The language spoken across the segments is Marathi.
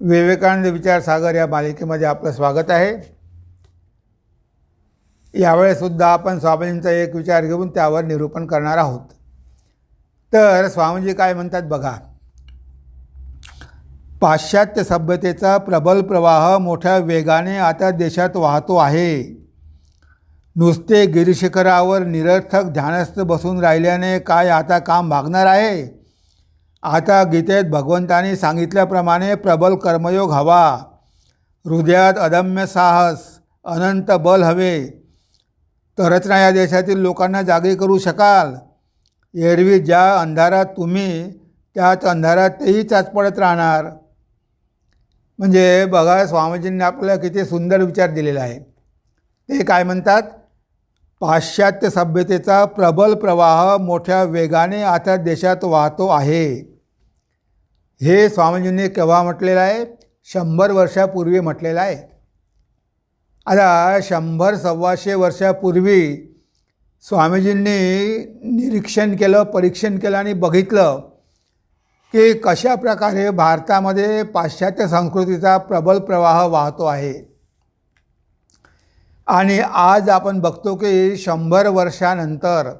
विवेकानंद विचारसागर या मालिकेमध्ये आपलं स्वागत आहे. यावेळेसुद्धा आपण स्वामीजींचा एक विचार घेऊन त्यावर निरूपण करणार आहोत. तर स्वामीजी काय म्हणतात बघा. पाश्चात्य सभ्यतेचा प्रबल प्रवाह मोठ्या वेगाने आता देशात वाहतो आहे. नुसते गिरिशिखरावर निरर्थक ध्यानस्थ बसून राहिल्याने काय आता काम भागणार आहे? आता गीतेत भगवंतांनी सांगितल्याप्रमाणे प्रबल कर्मयोग हवा. हृदयात अदम्य साहस अनंत बल हवे. तरच ना या देशातील लोकांना जागे करू शकाल. एरवी ज्या अंधारात तुम्ही त्याच अंधारात तेही चाचपडत राहणार. म्हणजे बघा स्वामीजींनी आपल्याला किती सुंदर विचार दिलेला आहे. ते काय म्हणतात? पाश्चात्य सभ्यतेचा प्रबल प्रवाह मोठ्या वेगाने आता देशात वाहतो आहे. हे स्वामीजींनी केव्हा म्हटलेलं आहे? शंभर वर्षापूर्वी म्हटलेलं आहे. आता शंभर सव्वाशे वर्षापूर्वी स्वामीजींनी निरीक्षण केलं परीक्षण केलं आणि बघितलं की कशा प्रकारे भारतामध्ये पाश्चात्य संस्कृतीचा प्रबल प्रवाह वाहतो आहे. आणि आज आपण बघतो की शंभर वर्षानंतर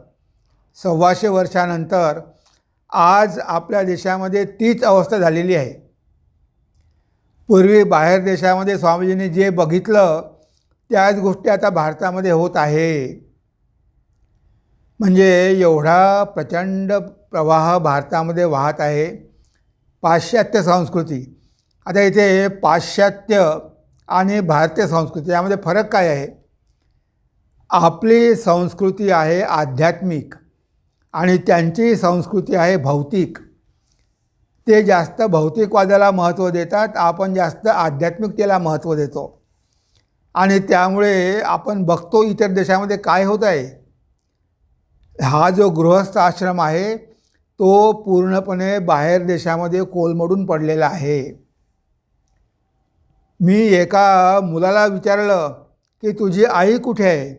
सव्वाशे वर्षानंतर आज आपल्या देशामध्ये तीच अवस्था झालेली आहे. पूर्वी बाहेर देशामध्ये स्वामीजींनी जे बघितलं त्याच गोष्टी आता भारतामध्ये होत आहे. म्हणजे एवढा प्रचंड प्रवाह भारतामध्ये वाहत आहे. पाश्चात्य संस्कृती. आता इथे पाश्चात्य आणि भारतीय संस्कृती यामध्ये फरक काय आहे? आपली संस्कृती आहे आध्यात्मिक. आणि त्यांची संस्कृती आहे भौतिक. ते जास्त भौतिकवादाला महत्त्व देतात आपण जास्त आध्यात्मिकतेला महत्त्व देतो. आणि त्यामुळे आपण बघतो इतर देशामध्ये काय होत आहे. हा जो गृहस्थ आश्रम आहे तो पूर्णपणे बाहेर देशामध्ये कोलमडून पडलेला आहे. मी एका मुलाला विचारलं की तुझी आई कुठे आहे?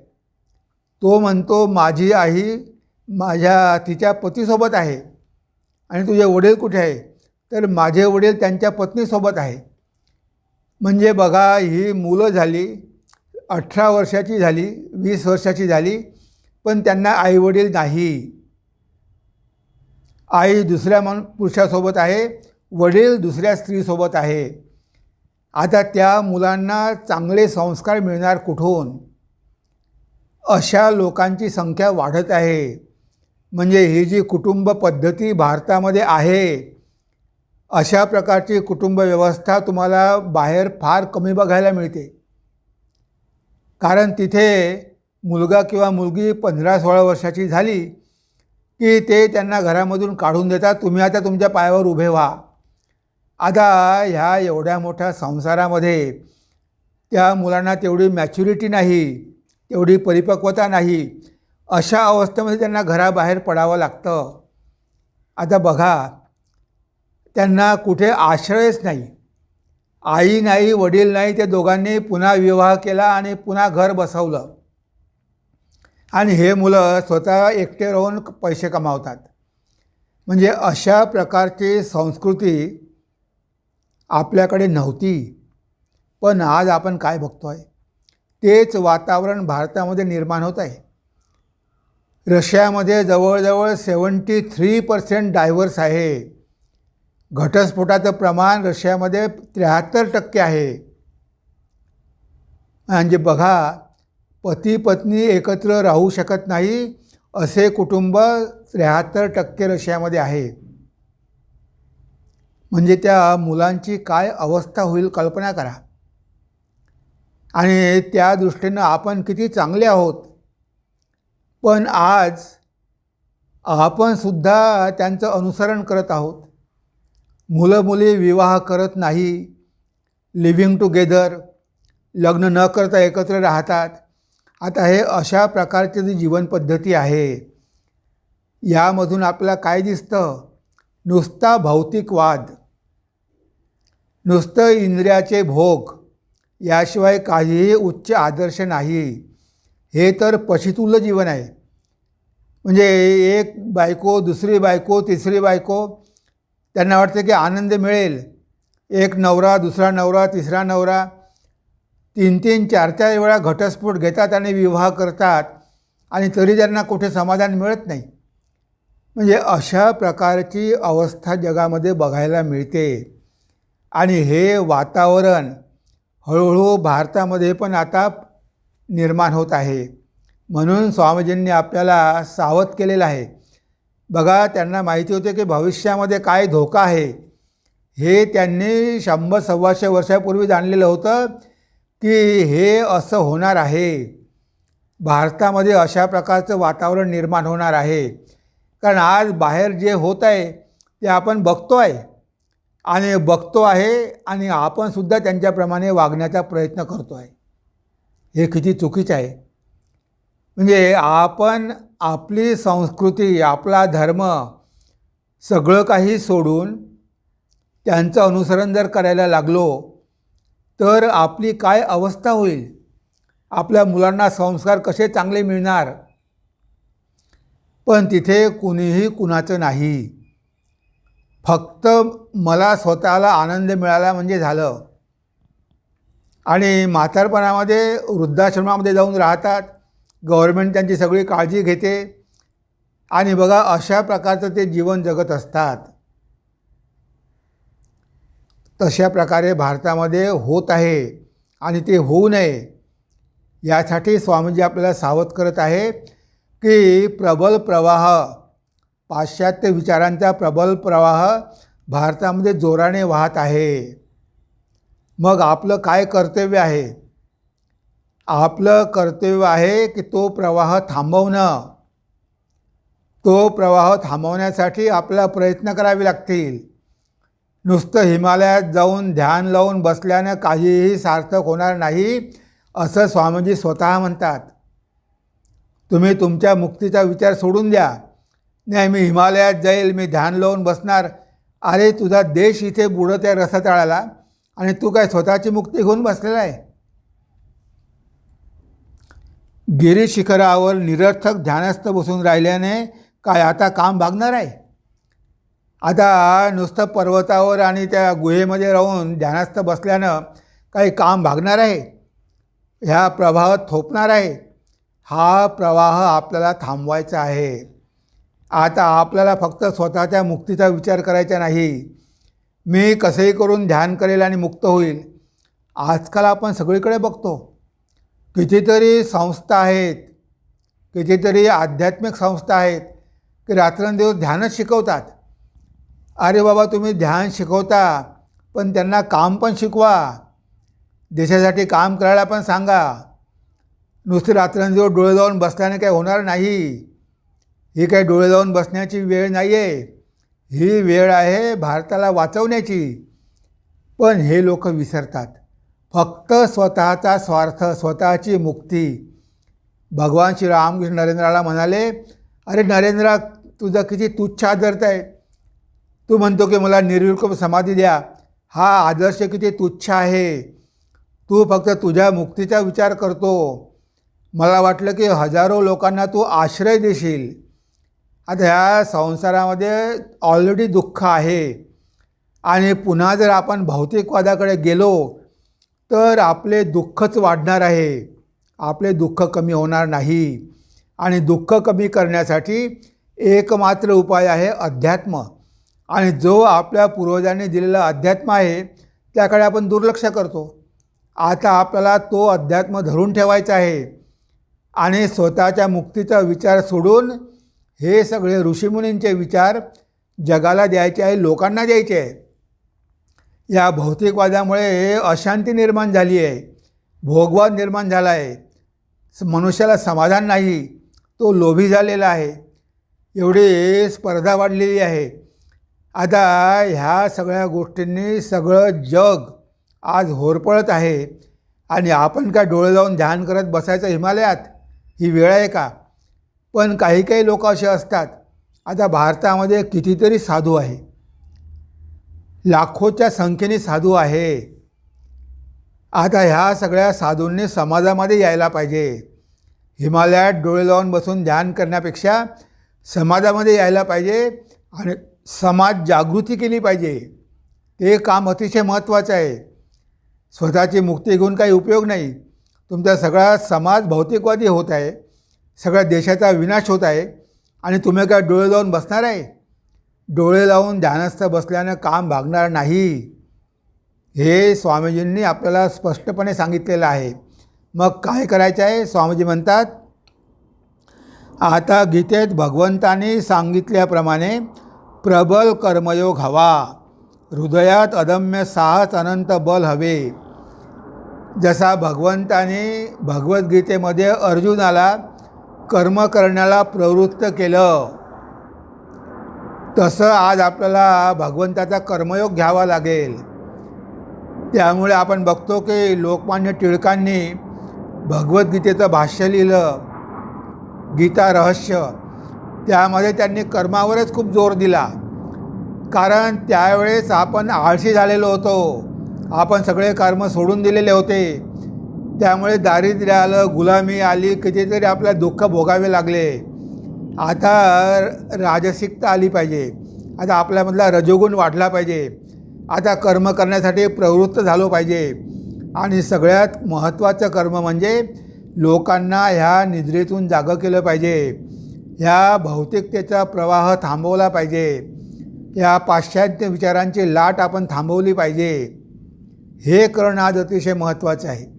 तो म्हणतो माझी आई माझ्या तिच्या पतीसोबत आहे. आणि तुझे वडील कुठे आहे? तर माझे वडील त्यांच्या पत्नीसोबत आहे. म्हणजे बघा ही मुलं झाली अठरा वर्षाची झाली वीस वर्षाची झाली पण त्यांना आईवडील नाही. आई दुसऱ्या मन पुरुषासोबत आहे वडील दुसऱ्या स्त्रीसोबत आहे. आता त्या मुलांना चांगले संस्कार मिळणार कुठून? अशा लोकांची संख्या वाढत आहे. म्हणजे ही जी कुटुंब पद्धती भारतामध्ये आहे अशा प्रकारची कुटुंब व्यवस्था तुम्हाला बाहेर फार कमी बघायला मिळते. कारण तिथे मुलगा किंवा मुलगी पंधरा सोळा वर्षाची झाली की ते त्यांना घरामधून काढून देतात तुम्ही आता तुमच्या पायावर उभे व्हा. आता ह्या एवढ्या मोठ्या संसारामध्ये त्या मुलांना तेवढी मॅच्युरिटी नाही तेवढी परिपक्वता नाही अशा अवस्थेमध्ये त्यांना घराबाहेर पडावं लागतं. आता बघा त्यांना कुठे आश्रयच नाही. आई नाही वडील नाही ते दोघांनी पुन्हा विवाह केला आणि पुन्हा घर बसवलं. आणि हे मुलं स्वतः एकटे राहून पैसे कमावतात. म्हणजे अशा प्रकारची संस्कृती आपल्याकडे नव्हती. पण आज आपण काय बघतो आहे तेच वातावरण भारतामध्ये निर्माण होत आहे. रशियामध्ये जवळजवळ सेवन्टी थ्री पर्सेंट डायव्हर्स आहे. घटस्फोटाचं प्रमाण रशियामध्ये त्र्याहत्तर टक्के आहे. म्हणजे बघा पती पत्नी एकत्र राहू शकत नाही असे कुटुंब त्र्याहत्तर टक्के रशियामध्ये आहे. म्हणजे त्या मुलांची काय अवस्था होईल कल्पना करा. आणि त्या दृष्टीनं आपण किती चांगले आहोत पण आज आपणसुद्धा त्यांचं अनुसरण करत आहोत. मुलं मुली विवाह करत नाही लिव्हिंग टुगेदर लग्न न करता एकत्र राहतात. आता हे अशा प्रकारची जी जीवनपद्धती आहे यामधून आपल्याला काय दिसतं? नुसता भौतिकवाद नुसतं इंद्रियाचे भोग याशिवाय काहीही उच्च आदर्श नाही. हे तर पशितुल्य जीवन आहे. म्हणजे एक बायको दुसरी बायको तिसरी बायको त्यांना वाटतं की आनंद मिळेल. एक नवरा दुसरा नवरा तिसरा नवरा तीन तीन चार चार वेळा घटस्फोट घेतात आणि विवाह करतात आणि तरी त्यांना कुठे समाधान मिळत नाही. म्हणजे अशा प्रकारची अवस्था जगामध्ये बघायला मिळते. आणि हे वातावरण हळूहळू भारतामध्ये पण आता निर्माण होत आहे. म्हणून स्वामीजींनी आपल्याला सावध केलेलं आहे. बघा त्यांना माहिती होते की भविष्यामध्ये काय धोका आहे. हे त्यांनी शंभर सव्वाशे वर्षापूर्वी जाणलेलं होतं की हे असं होणार आहे. भारतामध्ये अशा प्रकारचं वातावरण निर्माण होणार आहे. कारण आज बाहेर जे होत आहे ते आपण बघतो आहे आणि बघतो आहे आणि आपणसुद्धा त्यांच्याप्रमाणे वागण्याचा प्रयत्न करतो आहे हे किती चुकीचं आहे. म्हणजे आपण आपली संस्कृती आपला धर्म सगळं काही सोडून त्यांचं अनुसरण जर करायला लागलो तर आपली काय अवस्था होईल? आपल्या मुलांना संस्कार कसे चांगले मिळणार? पण तिथे कुणीही कुणाचं नाही. फक्त मला स्वतःला आनंद मिळाला म्हणजे झालं. आणि म्हातारपणामध्ये वृद्धाश्रमामध्ये जाऊन राहतात. गव्हर्मेंट त्यांची सगळी काळजी घेते. आणि बघा अशा प्रकारचं ते जीवन जगत असतात. तशा प्रकारे भारतामध्ये होत आहे आणि ते होऊ नये यासाठी स्वामीजी आपल्याला सावध करत आहे की प्रबल प्रवाह पाश्चात्य विचारांचा प्रबल प्रवाह भारतामध्ये जोराने वाहत आहे. मग आपलं काय कर्तव्य आहे? आपलं कर्तव्य आहे की तो प्रवाह थांबवणं. तो प्रवाह थांबवण्यासाठी आपल्याला प्रयत्न करावे लागतील. नुसतं हिमालयात जाऊन ध्यान लावून बसल्यानं काहीही सार्थक होणार नाही असं स्वामीजी स्वतः म्हणतात. तुम्ही तुमच्या मुक्तीचा विचार सोडून द्या. नाही मी हिमालयात जाईल मी ध्यान लावून बसणार. अरे तुझा देश इथे बुडत आहे रसातळाला. आणि तू काय स्वतःची मुक्ती घेऊन बसलेला आहे? गिरी शिखरावर निरर्थक ध्यानस्थ बसून राहिल्याने काय आता काम भागणार आहे? आता नुसतं पर्वतावर आणि त्या गुहेमध्ये राहून ध्यानस्थ बसल्यानं काही काम भागणार आहे? ह्या प्रवाहात थोपणार आहे? हा प्रवाह आपल्याला थांबवायचा आहे. आता आपल्याला फक्त स्वतःच्या मुक्तीचा विचार करायचा नाही. मी कसंही करून ध्यान करेल आणि मुक्त होईल. आजकाल आपण सगळीकडे बघतो कितीतरी संस्था आहेत कितीतरी आध्यात्मिक संस्था आहेत की रात्रंदिवस ध्यानच शिकवतात. अरे बाबा तुम्ही ध्यान शिकवता पण त्यांना काम पण शिकवा. देशासाठी काम करायला पण सांगा. नुसती रात्रंदिवस डोळे लावून बसल्याने काही होणार नाही. ही काही डोळे लावून बसण्याची वेळ नाही आहे ही वेळ आहे भारताला वाचवण्याची. पण हे लोक विसरतात. फक्त स्वतःचा स्वार्थ स्वतःची मुक्ती. भगवान श्री रामकृष्ण नरेंद्राला म्हणाले अरे नरेंद्र तुझं किती तुच्छ आदर्थ आहे. तू म्हणतो की मला निर्विकल्प समाधी द्या. हा आदर्श किती तुच्छ आहे. तू फक्त तुझ्या मुक्तीचा विचार करतो. मला वाटलं की हजारो लोकांना तू आश्रय देशील. आता ह्या संसारामध्ये ऑलरेडी दुःख आहे. आणि पुन्हा जर आपण भौतिकवादाकडे गेलो तर आपले दुःखच वाढणार आहे. आपले दुःख कमी होणार नाही. आणि दुःख कमी करण्यासाठी एकमात्र उपाय आहे अध्यात्म. आणि जो आपल्या पूर्वजांनी दिलेला अध्यात्म आहे त्याकडे आपण दुर्लक्ष करतो. आता आपल्याला तो अध्यात्म धरून ठेवायचा आहे. आणि स्वतःच्या मुक्तीचा विचार सोडून हे सगळे ऋषीमुनींचे विचार जगाला द्यायचे आहे लोकांना द्यायचे आहे या भौतिकवादामुळे अशांती निर्माण झाली आहे भोगवाद निर्माण झाला आहे. मनुष्याला समाधान नाही तो लोभी झालेला आहे. एवढी स्पर्धा वाढलेली आहे. आता ह्या सगळ्या गोष्टींनी सगळं जग आज होरपळत आहे आणि आपण काय डोळे लावून ध्यान करत बसायचं हिमालयात? ही वेळ आहे का? पण काही काही लोक असे असतात आता भारतामध्ये कितीतरी साधू आहे. लाखोच्या संख्येने साधू आहे. आता ह्या सगळ्या साधूंनी समाजामध्ये यायला पाहिजे. हिमालयात डोळे लावून बसून ध्यान करण्यापेक्षा समाजामध्ये यायला पाहिजे आणि समाज जागृती केली पाहिजे. ते काम अतिशय महत्त्वाचं आहे. स्वतःची मुक्ती घेऊन काही उपयोग नाही. तुमचा सगळा समाज भौतिकवादी होत आहे. सगळ्या देशाचा विनाश होत आहे. आणि तुम्ही काय डोळे लावून बसणार आहे? डोळे लावून ध्यानस्थ बसल्यानं काम भागणार नाही. हे स्वामीजींनी आपल्याला स्पष्टपणे सांगितलेलं आहे. मग काय करायचं आहे? स्वामीजी म्हणतात आता गीतेत भगवंताने सांगितल्याप्रमाणे प्रबल कर्मयोग हवा. हृदयात अदम्य साहस अनंत बल हवे. जसा भगवंताने भगवद्गीतेमध्ये अर्जुनाला कर्म करण्याला प्रवृत्त केलं. तसं आज आपल्याला भगवंताचा कर्मयोग घ्यावा लागेल. त्यामुळे आपण बघतो की लोकमान्य टिळकांनी भगवद्गीतेचं भाष्य लिहिलं गीता रहस्य. त्यामध्ये त्यांनी कर्मावरच खूप जोर दिला. कारण त्यावेळेस आपण आळशी झालेलो होतो. आपण सगळे कर्म सोडून दिलेले होते. त्यामुळे दारिद्र्य आलं गुलामी आली कितीतरी आपल्याला दुःख भोगावे लागले. आता राजसिकता आली पाहिजे. आता आपल्यामधला रजोगुण वाढला पाहिजे. आता कर्म करण्यासाठी प्रवृत्त झालो पाहिजे. आणि सगळ्यात महत्त्वाचं कर्म म्हणजे लोकांना ह्या निद्रेतून जागं केलं पाहिजे. ह्या भौतिकतेचा प्रवाह थांबवला पाहिजे. या पाश्चात्य विचारांची लाट आपण थांबवली पाहिजे. हे करणं आज अतिशय महत्त्वाचं आहे.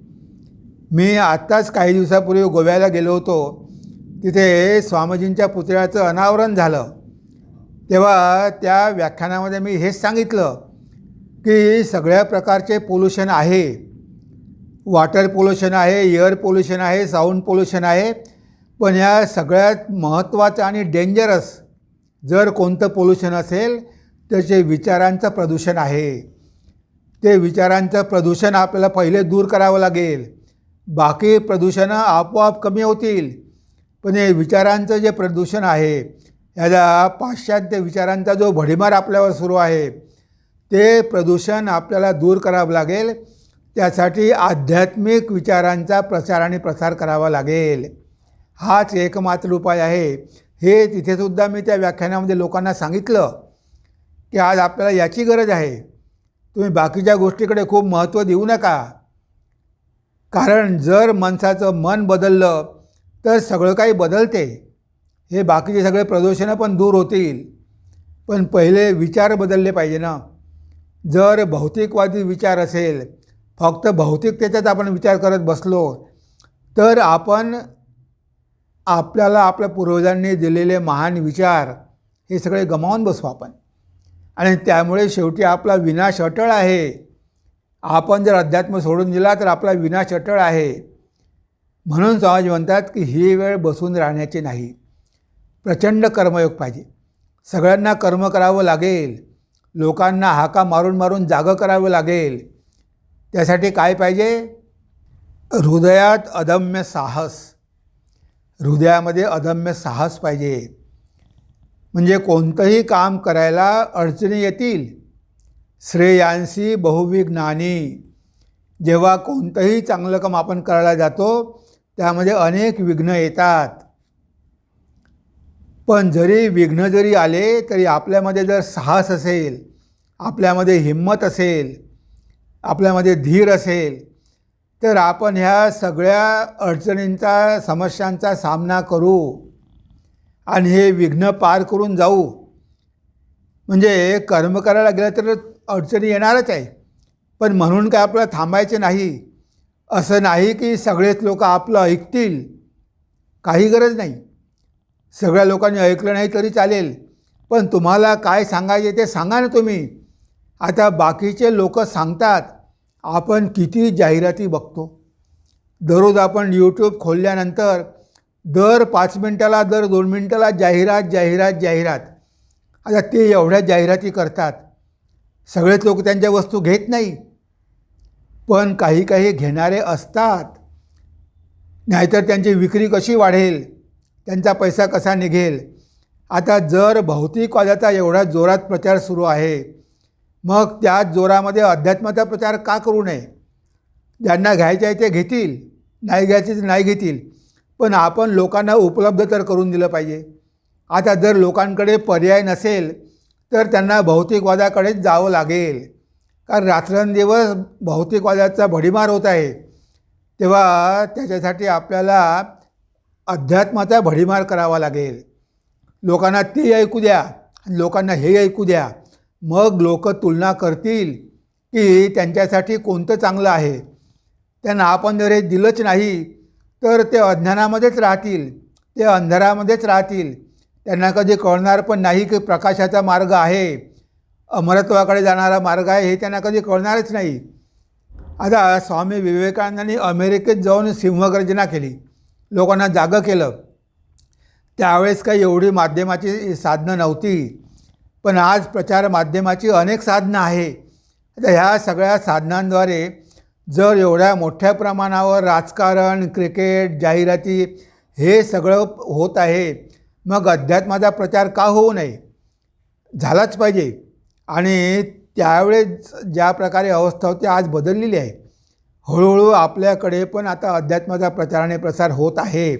मी आत्ताच काही दिवसापूर्वी गोव्याला गेलो होतो. तिथे स्वामीजींच्या पुतळ्याचं अनावरण झालं. तेव्हा त्या व्याख्यानामध्ये मी हेच सांगितलं की सगळ्या प्रकारचे पोल्युशन आहे. वॉटर पोल्युशन आहे एअर पोल्युशन आहे साऊंड पोल्युशन आहे. पण या सगळ्यात महत्त्वाचं आणि डेंजरस जर कोणतं पोल्युशन असेल तर ते विचारांचं प्रदूषण आहे. ते विचारांचं प्रदूषण आपल्याला पहिले दूर करावं लागेल. बाकी प्रदूषणं आपोआप कमी होतील. पण हे विचारांचं जे प्रदूषण आहे ह्याला पाश्चात्य विचारांचा जो भडीमार आपल्यावर सुरू आहे ते प्रदूषण आपल्याला दूर करावं लागेल. त्यासाठी आध्यात्मिक विचारांचा प्रचार आणि प्रसार करावा लागेल. हाच एकमात्र उपाय आहे. हे तिथेसुद्धा मी त्या व्याख्यानामध्ये लोकांना सांगितलं की आज आपल्याला याची गरज आहे. तुम्ही बाकीच्या गोष्टीकडे खूप महत्त्व देऊ नका. कारण जर माणसाचं मन बदललं तर सगळं काही बदलते. हे बाकीचे सगळे प्रदूषणं पण दूर होतील. पण पहिले विचार बदलले पाहिजे ना. जर भौतिकवादी विचार असेल फक्त भौतिकतेचाच आपण विचार करत बसलो तर आपण आपल्याला आपल्या पूर्वजांनी दिलेले महान विचार हे सगळे गमावून बसू आपण. आणि त्यामुळे शेवटी आपला विनाश अटळ आहे. आपण जर अध्यात्म सोडून दिला तर आपला विनाश अटळ आहे. म्हणून समाज म्हणतात की ही वेळ बसून राहण्याची नाही. प्रचंड कर्मयोग पाहिजे. सगळ्यांना कर्म करावं लागेल. लोकांना हाका मारून मारून जागं करावं लागेल. त्यासाठी काय पाहिजे? हृदयात अदम्य साहस. हृदयामध्ये अदम्य साहस पाहिजे. म्हणजे कोणतंही काम करायला अडचणी येतील. श्रेयांशी बहुविज्ञानी जेव्हा कोणतंही चांगलं काम आपण करायला जातो त्यामध्ये अनेक विघ्न येतात. पण जरी विघ्न जरी आले तरी आपल्यामध्ये जर साहस असेल आपल्यामध्ये हिंमत असेल आपल्यामध्ये धीर असेल तर आपण ह्या सगळ्या अडचणींचा समस्यांचा सामना करू आणि हे विघ्न पार करून जाऊ. म्हणजे कर्म करायला गेलं तर अडचणी येणारच आहे. पण म्हणून काय आपल्याला थांबायचे नाही? असं नाही की सगळेच लोक आपलं ऐकतील. काही गरज नाही. सगळ्या लोकांनी ऐकलं नाही तरी चालेल. पण तुम्हाला काय सांगायचे ते सांगा ना तुम्ही. आता बाकीचे लोक सांगतात आपण किती जाहिराती बघतो. दररोज आपण यूट्यूब खोलल्यानंतर दर पाच मिनटाला दर दोन मिनटाला जाहिरात जाहिरात जाहिरात. आता ते एवढ्या जाहिराती करतात. सगळेच लोक त्यांच्या वस्तू घेत नाही. पण काही काही घेणारे असतात. नाहीतर त्यांची विक्री कशी वाढेल? त्यांचा पैसा कसा निघेल? आता जर भौतिकवादाचा एवढा जोरात प्रचार सुरू आहे मग त्या जोरामध्ये अध्यात्माचा प्रचार का करू नये? ज्यांना घ्यायचे आहे ते घेतील नाही घ्यायचे ते नाही घेतील. पण आपण लोकांना उपलब्ध तर करून दिलं पाहिजे. आता जर लोकांकडे पर्याय नसेल तर त्यांना भौतिकवादाकडेच जावं लागेल. कारण रात्रंदिवस भौतिकवादाचा भडीमार होत आहे. तेव्हा त्याच्यासाठी आपल्याला अध्यात्माचा भडीमार करावा लागेल. लोकांना ते ऐकू द्या. लोकांना हे ऐकू द्या. मग लोक तुलना करतील की त्यांच्यासाठी कोणतं चांगलं आहे. त्यांना आपण जर हे दिलंच नाही तर ते अज्ञानामध्येच राहतील. ते अंधारामध्येच राहतील. त्यांना कधी कळणार पण नाही की प्रकाशाचा मार्ग आहे अमरत्वाकडे जाणारा मार्ग आहे हे त्यांना कधी कळणारच नाही. आता स्वामी विवेकानंदांनी अमेरिकेत जाऊन सिंहगर्जना केली. लोकांना जागं केलं. त्यावेळेस काही एवढी माध्यमाची साधनं नव्हती. पण आज प्रचार माध्यमाची अनेक साधनं आहे. आता ह्या सगळ्या साधनांद्वारे जर एवढ्या मोठ्या प्रमाणावर राजकारण क्रिकेट जाहिराती हे सगळं होत आहे मग अध्यात्माचा प्रचार का होऊ नये? झालाच पाहिजे. आणि त्यावेळेस ज्या प्रकारे अवस्था होती आज बदललेली आहे. हळूहळू आपल्याकडे पण आता अध्यात्माचा प्रचाराने प्रसार होत आहे.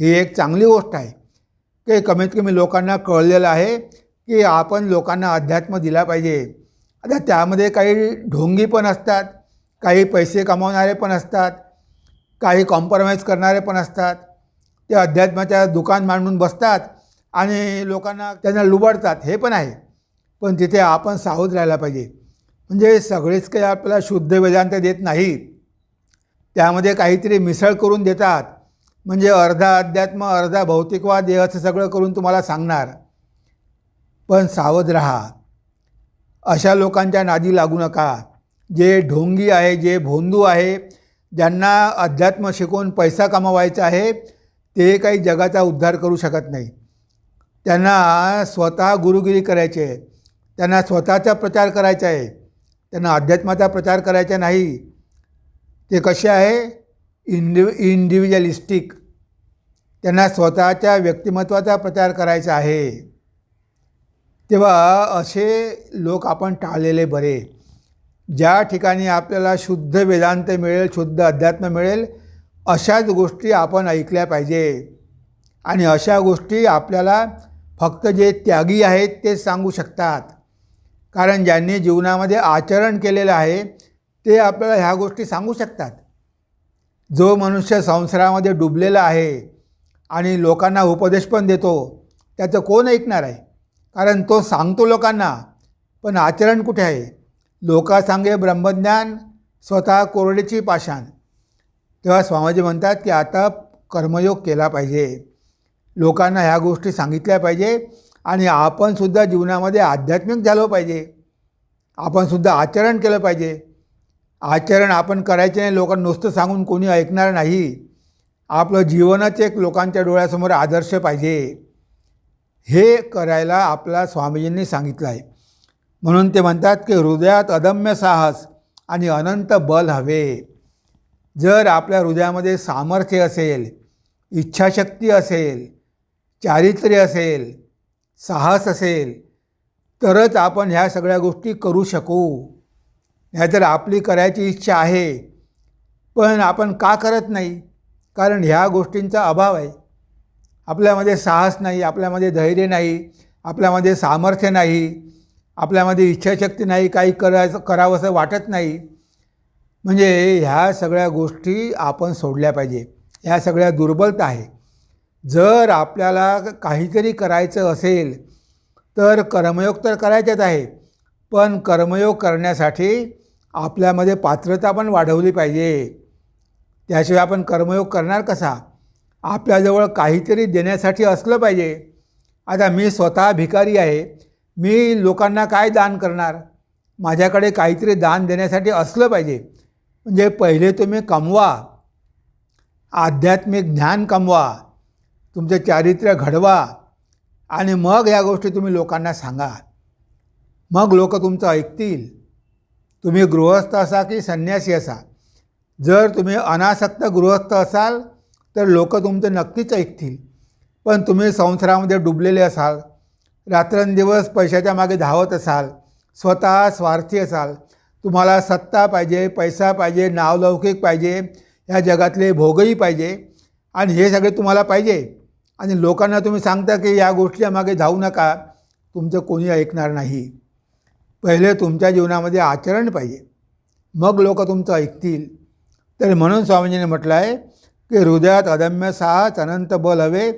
ही एक चांगली गोष्ट आहे. की कमीत कमी लोकांना कळलेलं आहे की आपण लोकांना अध्यात्म दिला पाहिजे. आता त्यामध्ये काही ढोंगी पण असतात काही पैसे कमावणारे पण असतात काही कॉम्प्रोमाइज करणारे पण असतात. ते अध्यात्माच्या दुकान मांडून बसतात आणि लोकांना त्यांना लुबाडतात. हे पण आहे. पण तिथे आपण सावध राहायला पाहिजे. म्हणजे सगळेच काही आपल्याला शुद्ध वेदांत देत नाही. त्यामध्ये काहीतरी मिसळ करून देतात. म्हणजे अर्धा अध्यात्म अर्धा भौतिकवाद हे असं सगळं करून तुम्हाला सांगणार. पण सावध राहा. अशा लोकांच्या नादी लागू नका. जे ढोंगी आहे जे भोंदू आहे ज्यांना अध्यात्म शिकवून पैसा कमवायचा आहे ते काही जगाचा उद्धार करू शकत नाही. त्यांना स्वतः गुरुगिरी करायची आहे. त्यांना स्वतःचा प्रचार करायचा आहे. त्यांना अध्यात्माचा प्रचार करायचा नाही. ते कसे आहे? इंडिव इंडिव्हिज्युअलिस्टिक. त्यांना स्वतःच्या व्यक्तिमत्वाचा प्रचार करायचा आहे. तेव्हा असे लोक आपण टाळलेले बरे. ज्या ठिकाणी आपल्याला शुद्ध वेदांत मिळेल शुद्ध अध्यात्म मिळेल अशाच गोष्टी आपण ऐकल्या पाहिजे. आणि अशा गोष्टी आपल्याला फक्त जे त्यागी आहेत ते सांगू शकतात. कारण ज्यांनी जीवनामध्ये आचरण केलेलं आहे ते आपल्याला ह्या गोष्टी सांगू शकतात. जो मनुष्य संसारामध्ये डुबलेला आहे आणि लोकांना उपदेश पण देतो त्याचं कोण ऐकणार आहे? कारण तो सांगतो लोकांना पण आचरण कुठे आहे? लोका सांगे ब्रह्मज्ञान स्वतः कोरडेची पाषाण. तेव्हा स्वामीजी म्हणतात की आता कर्मयोग केला पाहिजे. लोकांना ह्या गोष्टी सांगितल्या पाहिजे आणि आपणसुद्धा जीवनामध्ये आध्यात्मिक झालो पाहिजे. आपणसुद्धा आचरण केलं पाहिजे. आचरण आपण करायचे नाही लोकांना नुसतं सांगून कोणी ऐकणार नाही. आपलं जीवनच एक लोकांच्या डोळ्यासमोर आदर्श पाहिजे. हे करायला आपला स्वामीजींनी सांगितलं आहे म्हणून ते म्हणतात की हृदयात अदम्य साहस आणि अनंत बल हवे. जर आपल्या हृदयामध्ये सामर्थ्य असेल इच्छाशक्ती असेल चारित्र्य असेल साहस असेल तरच आपण ह्या सगळ्या गोष्टी करू शकू. नाहीतर आपली करायची इच्छा आहे पण आपण का करत नाही? कारण ह्या गोष्टींचा अभाव आहे. आपल्यामध्ये साहस नाही आपल्यामध्ये धैर्य नाही आपल्यामध्ये सामर्थ्य नाही आपल्यामध्ये इच्छाशक्ती नाही काही करायचं करावंसं वाटत नाही. म्हणजे ह्या सगळ्या गोष्टी आपण सोडल्या पाहिजे. ह्या सगळ्या दुर्बलता आहे. जर आपल्याला काहीतरी करायचं असेल तर कर्मयोग तर करायचेच आहे. पण कर्मयोग करण्यासाठी आपल्यामध्ये पात्रता पण वाढवली पाहिजे. त्याशिवाय आपण कर्मयोग करणार कसा? आपल्याजवळ काहीतरी देण्यासाठी असलं पाहिजे. आता मी स्वतः भिकारी आहे. मी लोकांना काय दान करणार? माझ्याकडे काहीतरी दान देण्यासाठी असलं पाहिजे. म्हणजे पहिले तुम्ही कमवा. आध्यात्मिक ज्ञान कमवा. तुमचं चारित्र्य घडवा. आणि मग या गोष्टी तुम्ही लोकांना सांगा. मग लोक तुमचं ऐकतील. तुम्ही गृहस्थ असा की संन्यासी असा. जर तुम्ही अनासक्त गृहस्थ असाल तर लोक तुमचं नक्कीच ऐकतील. पण तुम्ही संसारामध्ये डुबलेले असाल रात्रंदिवस पैशाच्या मागे धावत असाल स्वतः स्वार्थी असाल तुम्हाला सत्ता पाहिजे पैसा पाहिजे नावलौकिक पाहिजे या जगातले भोगही पाहिजे. आणि हे सगळे तुम्हाला पाहिजे. आणि लोकांना तुम्ही सांगता की या गोष्टी मागे धावू नका. तुमचं कोणी ऐकणार नाही. पहिले तुमच्या जीवनामध्ये आचरण पाहिजे. मग लोक तुमचं ऐकतील. तर म्हणून स्वामीजीने म्हटलं आहे की हृदयात अदम्य साहस अनंत बल हवे.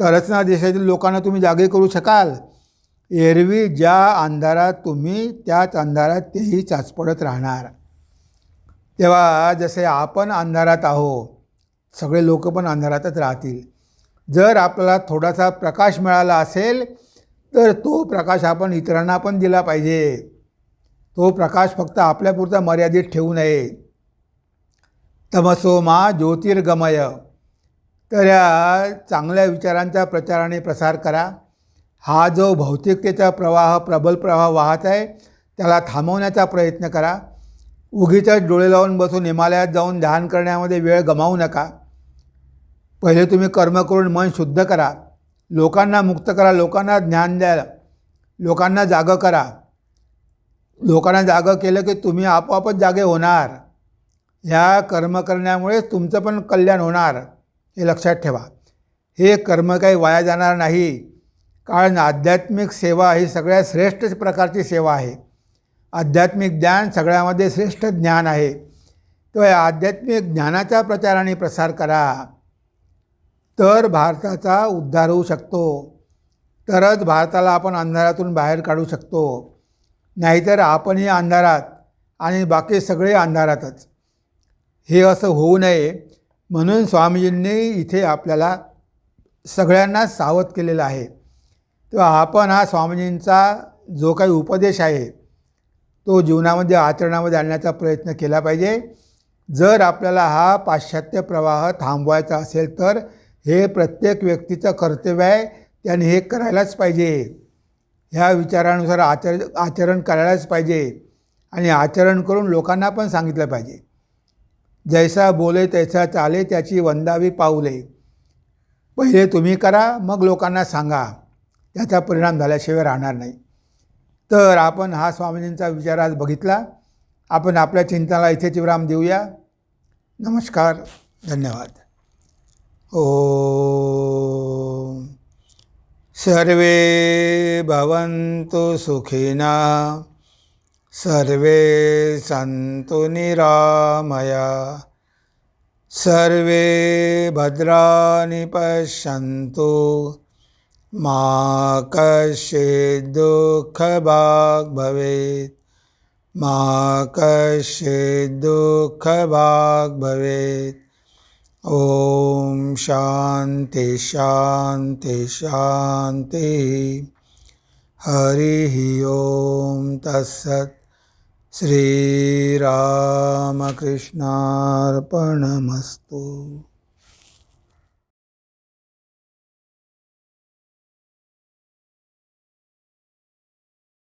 तरच ना देशातील लोकांना तुम्ही जागे करू शकाल. एरवी ज्या अंधारात तुम्ही त्याच अंधारात तेही चाचपडत राहणार. तेव्हा जसे आपण अंधारात आहो सगळे लोक पण अंधारातच राहतील. जर आपल्याला थोडासा प्रकाश मिळाला असेल तर तो प्रकाश आपण इतरांना पण दिला पाहिजे. तो प्रकाश फक्त आपल्यापुरता मर्यादित ठेवू नये. तमसो मा ज्योतिर्गमय. तर या चांगल्या विचारांचा प्रचाराने प्रसार करा. हा जो भौतिकतेचा प्रवाह प्रबल प्रवाह वाहत आहे त्याला थांबवण्याचा प्रयत्न करा. उगीच डोळे लावून बसून हिमालयात जाऊन ध्यान करण्यामध्ये वेळ गमावू नका. पहिले तुम्ही कर्म करून मन शुद्ध करा. लोकांना मुक्त करा. लोकांना ज्ञान द्या. लोकांना जागं करा. लोकांना जागं केलं की तुम्ही आपोआपच जागे होणार. ह्या कर्म करण्यामुळेच तुमचं पण कल्याण होणार हे लक्षात ठेवा. हे कर्म काही वाया जाणार नाही. कारण आध्यात्मिक सेवा ही सगळ्यात श्रेष्ठ प्रकारची सेवा आहे. आध्यात्मिक ज्ञान सगळ्यामध्ये श्रेष्ठ ज्ञान आहे. तेव्हा या आध्यात्मिक ज्ञानाचा प्रचार आणि प्रसार करा. तर भारताचा उद्धार होऊ शकतो. तरच भारताला आपण अंधारातून बाहेर काढू शकतो. नाहीतर आपणही अंधारात आणि बाकी सगळे अंधारातच. हे असं होऊ नये म्हणून स्वामीजींनी इथे आपल्याला सगळ्यांना सावध केलेलं आहे. तेव्हा आपण हा स्वामीजींचा जो काही उपदेश आहे तो जीवनामध्ये आचरणामध्ये आणण्याचा प्रयत्न केला पाहिजे. जर आपल्याला हा पाश्चात्य प्रवाह थांबवायचा असेल तर हे प्रत्येक व्यक्तीचं कर्तव्य आहे त्याने हे करायलाच पाहिजे. ह्या विचारानुसार आचर आचरण करायलाच पाहिजे आणि आचरण करून लोकांना पण सांगितलं पाहिजे. जैसा बोले तैसा चाले त्याची वंदावी पाऊले. पहिले तुम्ही करा मग लोकांना सांगा. त्याचा परिणाम झाल्याशिवाय राहणार नाही. तर आपण हा स्वामीजींचा विचार आज बघितला. आपण आपल्या चिंतनाला इथेच विराम देऊया. नमस्कार. धन्यवाद. ओ सर्वे भवन्तु सुखिना. सर्वे सन्तु निरामया. सर्वे भद्राणि पश्यन्तु. मा कश्चित् दुःखभाग् भवेत्। मा कश्चित् दुःखभाग् भवेत्। ॐ शान्ति शान्ति शान्तिः। हरिः ॐ तत्सत् श्रीरामकृष्णार्पणमस्तु।